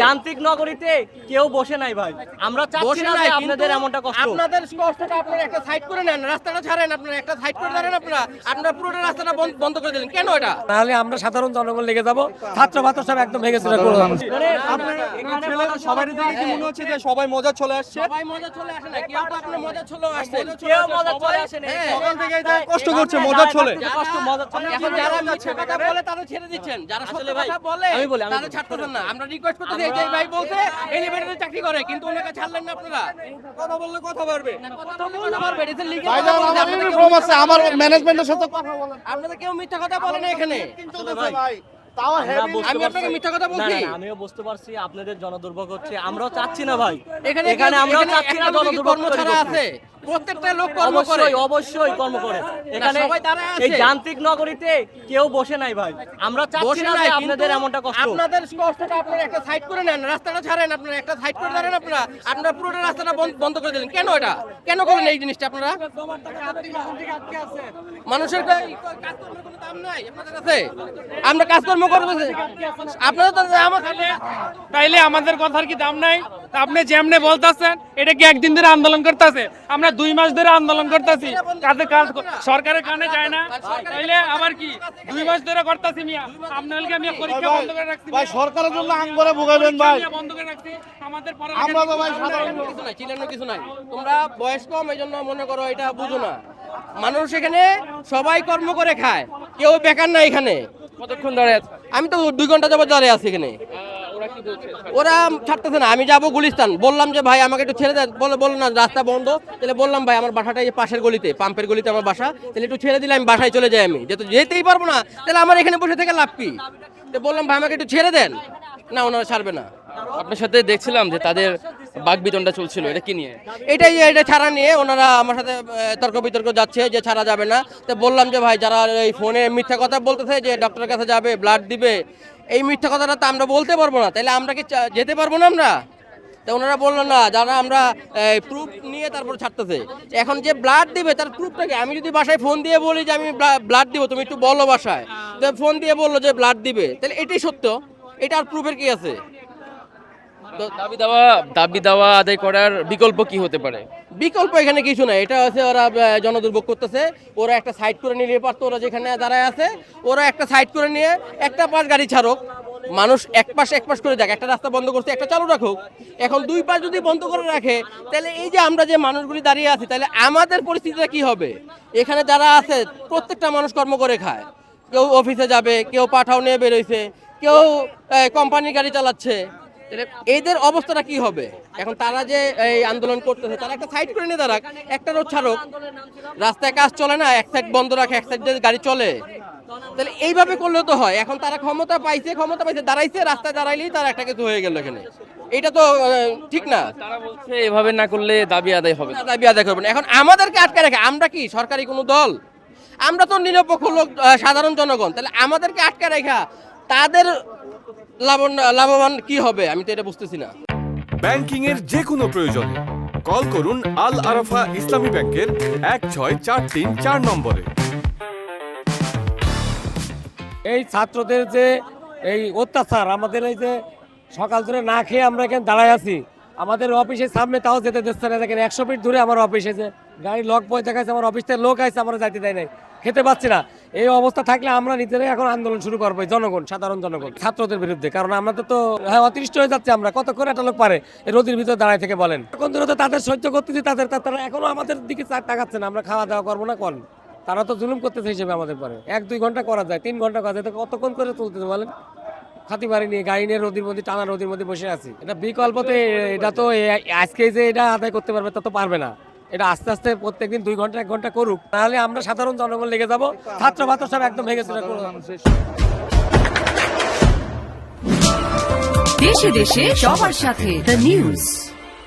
যান্ত্রিক নগরীতে কেউ বসে নাই ভাই। আমরা চাচ্ছি না যে আপনাদের এমনটা কষ্ট। আপনাদের কষ্টটা আপনারা একটা সাইড করে নেন রাস্তাটা ছাড়েন আপনারা একটা সাইড করে দাঁড়ান আপনারা। আপনারা পুরোটা রাস্তাটা বন্ধ করে দিলেন। কেন এটা? নাহলে আমরা সাধারণ জনগণ লেগে যাব। ছাত্র ভাত্র সব একদম ভেঙে চুরে করে দেবো। সবাই দেখে কি মনে হচ্ছে যে সবাই মজা চলে আসছে? সবাই মজা চলে আসে না কেউ তো আপনার মজা চলেও আসছে কেউ মজা চলে আসে না। হ্যাঁ। সকাল থেকে এই কষ্ট করছে মজা চলে। কষ্ট মজা চলে এখন যারা মিথ্যা কথা বলে তারা ছেড়ে দিচ্ছেন। যারা সত্য আসলে ভাই, কথা বলে আমি বলি, আমি তারা। ছাড়তেছেন না। আমরা রিকোয়েস্ট করতেছি এই যে ভাই বলছে এলিভেটরে চাকরি করে কিন্তু ওনাকে ছাড়লেন না আপনারা। কথা বললে কথা পারবে কথা বলতে পারবে এটা আমার ইউনিফর্ম আছে আমার ম্যানেজমেন্টের সাথে কথা বলেন। আপনারা কেউ মিথ্যা কথা বলেন না এখানে। ভাই তাও আমরা হেভি বুঝতে আমি আপনাকে মিথ্যা কথা বলছি। না, না, আমিও বুঝতে পারছি আপনাদের জনদুর্ভোগ হচ্ছে আমরাও চাচ্ছি না ভাই। এখানে এখানে আমরাও চাচ্ছি না একটা দুটো কি জনদুর্ভোগ ছাড়া আছে। প্রত্যেকটা লোক কর্ম করে। অবশ্যই অবশ্যই কর্ম করে। এখানে সবাই দাঁড়ায় আছে। এই যান্ত্রিক নগরীতে কেউ বসে নাই ভাই। আমরা চাচ্ছি না যে আপনাদের এমনটা কষ্ট। আপনাদের কষ্টটা আপনারা একটা সাইড করে নেন রাস্তাটা ছাড়েন আপনারা একটা সাইড করে দাঁড়ান আপনারা। আপনারা পুরোটা রাস্তাটা বন্ধ বন্ধ করে দিলেন। কেন এটা? কেন করেন এই জিনিসটা আপনারা? মানুষের কাজকর্মের কোনো দাম নাই আপনাদের কাছে। আমরা কাজকর্ম করব আপনারা তো তাইলে আমাদের কথার কি দাম নাই? আপনি যেমনে বলতেছেন এটা কি একদিন ধরে আন্দোলন করতেছে? আমরা দুই মাস ধরে আন্দোলন করতেছি। কাজে কাজ সরকারের কানে যায় না। তাইলে আবার কি? দুই মাস ধরে করতেছি মিয়া। আপনাদেরকে আমি পরীক্ষা বন্ধ করে রাখছি ভাই সরকারের জন্য আং করে ভোগাবেন ভাই। বন্ধ করে রাখছি। আমাদের আমরা তো ভাই সাধারণ কিছু নাই চিলানোর কিছু নাই। তোমরা বয়স কম এই মনে করো এটা বুঝো না। মানুষ এখানে সবাই কর্ম করে খায়। কেউ বেকার না এখানে। কতক্ষণ দাঁড়িয়ে আছে? আমি তো দুই ঘণ্টা যাব দাঁড়িয়ে আছি এখানে। ওরা ছাড়তেছে না, আমি যাব গুলিস্তান। বললাম যে, ভাই, আমাকে একটু ছেড়ে দেন। বলে, বলল, না, রাস্তা বন্ধ। তাহলে বললাম, ভাই, আমার বাসাটা এই পাশের গলিতে, পাম্পের গলিতে আমার বাসা, তাহলে একটু ছেড়ে দিলে আমি বাসায় চলে যাই আমি। যেহেতু যেতেই পারব না, তাহলে আমার এখানে বসে থেকে লাভ কি? তো বললাম, ভাই, আমাকে একটু ছেড়ে দেন। না, ওনারা ছাড়বে না। আপনার সাথে দেখছিলাম যে তাদের বাগবিতনটা চলছিল, এটা কি নিয়ে? এটাই এটা ছাড়া নিয়ে ওনারা আমার সাথে তর্ক বিতর্ক যাচ্ছে যে ছাড়া যাবে না। তো বললাম যে, ভাই, যারা এই ফোনে মিথ্যা কথা বলতেছে যে ডক্টরের কাছে যাবে ব্লাড দিবে, এই মিথ্যা কথাটা তো আমরা বলতে পারব না। তাহলে আমরা কি যেতে পারব না আমরা? তো ওনারা বলল, না, যারা আমরা প্রুফ নিয়ে তারপর ছাড়তেছে। এখন যে ব্লাড দিবে, তার প্রুফটাকে আমি যদি বাসায় ফোন দিয়ে বলি যে, আমি ব্লাড দিব, তুমি একটু বলো বাসায়। তো ফোন দিয়ে বলল যে ব্লাড দিবে। তাহলে এটাই সত্য। এটা আর প্রুফের কি আছে? দাবি দেওয়া দাবি দেওয়া আদায় করার বিকল্প কি হতে পারে? বিকল্প এখানে কিছু নাই। এটা হচ্ছে ওরা জনদুর্ভোগ করতেছে। ওরা একটা সাইড করে নিয়ে পারতো, ওরা যেখানে দাঁড়ায় আছে, ওরা একটা সাইড করে নিয়ে একটা পাশ গাড়ি ছাড়ুক। মানুষ এক পাশ এক পাশ করে যাক। একটা রাস্তা বন্ধ করছে, একটা চালু রাখুক। এখন দুই পাশ যদি বন্ধ করে রাখে, তাহলে এই যে আমরা যে মানুষগুলি দাঁড়িয়ে আছি, তাহলে আমাদের পরিস্থিতিটা কি হবে? এখানে যারা আছে, প্রত্যেকটা মানুষ কর্ম করে খায়। কেউ অফিসে যাবে, কেউ পাঠাও নিয়ে বেরোইছে, কেউ কোম্পানির গাড়ি চালাচ্ছে। তাহলে এদের অবস্থাটা কি হবে? এখন তারা যে এই আন্দোলন করতেছে তারা একটা সাইড করে নিয়ে দাঁড়াক একটা রোড ছাড়ুক। রাস্তায় কাজ চলে না এক সাইড বন্ধ রাখে এক সাইড গাড়ি চলে। তাহলে এইভাবে করলে তো হয়। এখন তারা ক্ষমতা পাইছে ক্ষমতা পাইছে দাঁড়াইছে রাস্তায় দাঁড়াইলেই তার একটা কিছু হয়ে গেল এখানে। এটা তো ঠিক না? তারা বলছে এভাবে না করলে দাবি আদায় হবে দাবি আদায় করবেন এখন আমাদেরকে আটকে রাখে আমরা কি সরকারি কোনো দল? আমরা তো নিরপেক্ষ লোক সাধারণ জনগণ। তাহলে আমাদেরকে আটকে রাখা তাদের লাভবান লাভবান কি হবে? আমি তো এটা বুঝতেছি না। ব্যাংকিং এর যে কোনো প্রয়োজনে কল করুন আল আরাফা ইসলামী ব্যাংকের এক ছয় চার তিন চার নম্বরে। এই ছাত্রদের যে এই অত্যাচার আমাদের এই যে সকাল ধরে না খেয়ে আমরা এখানে দাঁড়ায় আছি আমাদের অফিসের সামনে তাও যেতে দিচ্ছে না, দেখেন একশো ফিট দূরে আমার অফিস আছে গাড়ি লক বই দেখাচ্ছে আমার অফিস থেকে লোক আছে আমরা যাইতে দেয় নাই। খেতে পাচ্ছি না। এই অবস্থা থাকলে আমরা নিজেরাই এখন আন্দোলন শুরু করব জনগণ, সাধারণ জনগণ, ছাত্রদের বিরুদ্ধে। কারণ আমাদের তো হ্যাঁ অতিষ্ঠ হয়ে যাচ্ছে আমরা। কত করে একটা লোক পারে? এই রোদের ভিতরে দাঁড়ায় থেকে বলেন। এখন ধরে তো তাদের সহ্য করতেছি, তাদের তারা এখনও আমাদের দিকে তাকাচ্ছে না। আমরা খাওয়া দাওয়া করব না কোন? তারা তো জুলুম করতেছে হিসেবে আমাদের পরে। এক, দুই ঘণ্টা করা যায়, তিন ঘণ্টা করা যায় কতক্ষণ করে তুলতে বলেন? খাতি নিয়ে, গাড়ি নিয়ে রোদির মধ্যে, টানা রোদির মধ্যে বসে আছি। এটা বিকল্প তো এটা তো আজকে যে এটা আদায় করতে পারবে, তা তো পারবে না। এটা আস্তে আস্তে প্রত্যেকদিন দুই ঘণ্টা, এক ঘণ্টা করুক। তাহলে আমরা সাধারণ জনগণ লেগে যাব। ছাত্র ছাত্র সব একদম ভেঙে চলে। দেশে দেশে সবার সাথে দ্য নিউজ